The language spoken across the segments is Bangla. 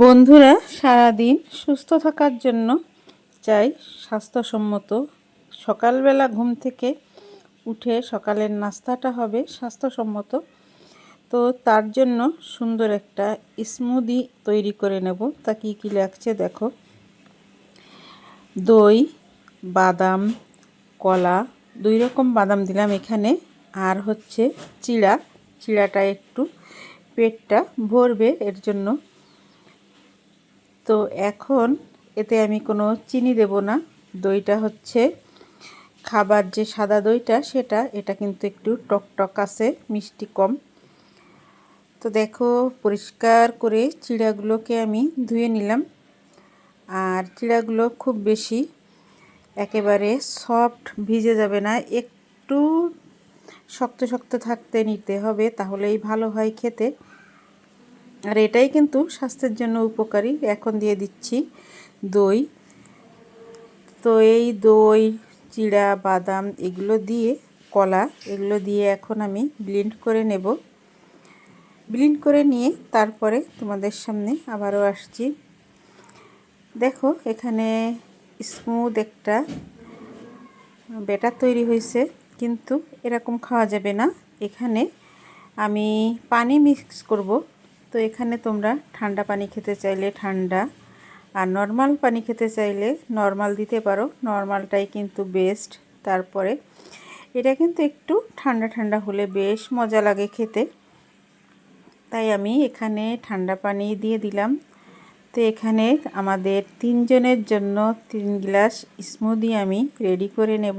বন্ধুরা, সারাদিন সুস্থ থাকার জন্য চাই স্বাস্থ্যসম্মত। সকালবেলা ঘুম থেকে উঠে সকালের নাস্তাটা হবে স্বাস্থ্যসম্মত। তো তার জন্য সুন্দর একটা স্মুদি তৈরি করে নেব। তা কী কী লাগছে দেখো। দই, বাদাম, কলা, দুই রকম বাদাম দিলাম এখানে। আর হচ্ছে চিড়া। চিড়াটা একটু পেটটা ভরবে, এর জন্য তো এখন এতে আমি কোনো চিনি দেব না। দইটা হচ্ছে খাবার যে সাদা দইটা সেটা, এটা কিন্তু একটু টক টক আছে, মিষ্টি কম। তো দেখো, পরিষ্কার করে চিড়াগুলোকে আমি ধুয়ে নিলাম। আর চিড়াগুলো খুব বেশি একেবারে সফট ভিজে যাবে না, একটু শক্ত শক্ত থাকতে নিতে হবে, তাহলেই ভালো হয় খেতে। আর এটাই কিন্তু স্বাস্থ্যের জন্য উপকারী। এখন দিয়ে দিচ্ছি দই। তো এই দই, চিড়া, বাদাম এগুলো দিয়ে, কলা এগুলো দিয়ে এখন আমি ব্লিন্ড করে নেব। ব্লিন্ড করে নিয়ে তারপরে তোমাদের সামনে আবারও আসছি। দেখো এখানে স্মুথ একটা ব্যাটার তৈরি হয়েছে, কিন্তু এরকম খাওয়া যাবে না। এখানে আমি পানি মিক্স করব। তো এখানে তোমরা ঠান্ডা পানি খেতে চাইলে ঠান্ডা, আর নর্মাল পানি খেতে চাইলে নর্মাল দিতে পারো। নর্মালটাই কিন্তু বেস্ট তারপরে এটা কিন্তু একটু ঠান্ডা ঠান্ডা হলে বেশ মজা লাগে খেতে। তাই আমি এখানে ঠান্ডা পানি দিয়ে দিলাম। তো এখানে আমাদের তিনজনের জন্য তিন গ্লাস স্মুদি আমি রেডি করে নেব।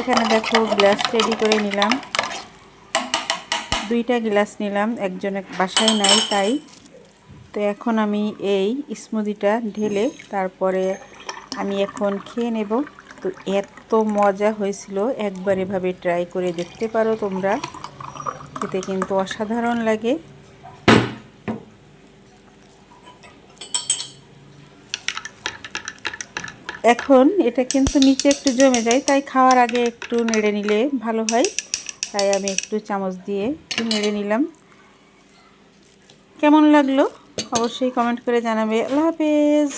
এখানে দেখো গ্লাস রেডি করে নিলাম। দুইটা গ্লাস নিলাম একজনের বাসায় নাই তাই। তো এখন আমি এই স্মুদিটা ঢেলে তারপরে আমি এখন খেয়ে নেব। তো এত মজা হয়েছিল, একবার এভাবে ট্রাই করে দেখতে পারো তোমরা। খেতে কিন্তু অসাধারণ লাগে। এখন এটা কিন্তু নিচে একটু জমে যায়, তাই খাওয়ার আগে একটু নেড়ে নিলে ভালো হয়। তাই আমি একটু চামচ দিয়ে একটু নেড়ে নিলাম। কেমন লাগল? অবশ্যই কমেন্ট করে জানাবে। আল্লাহ হাফেজ।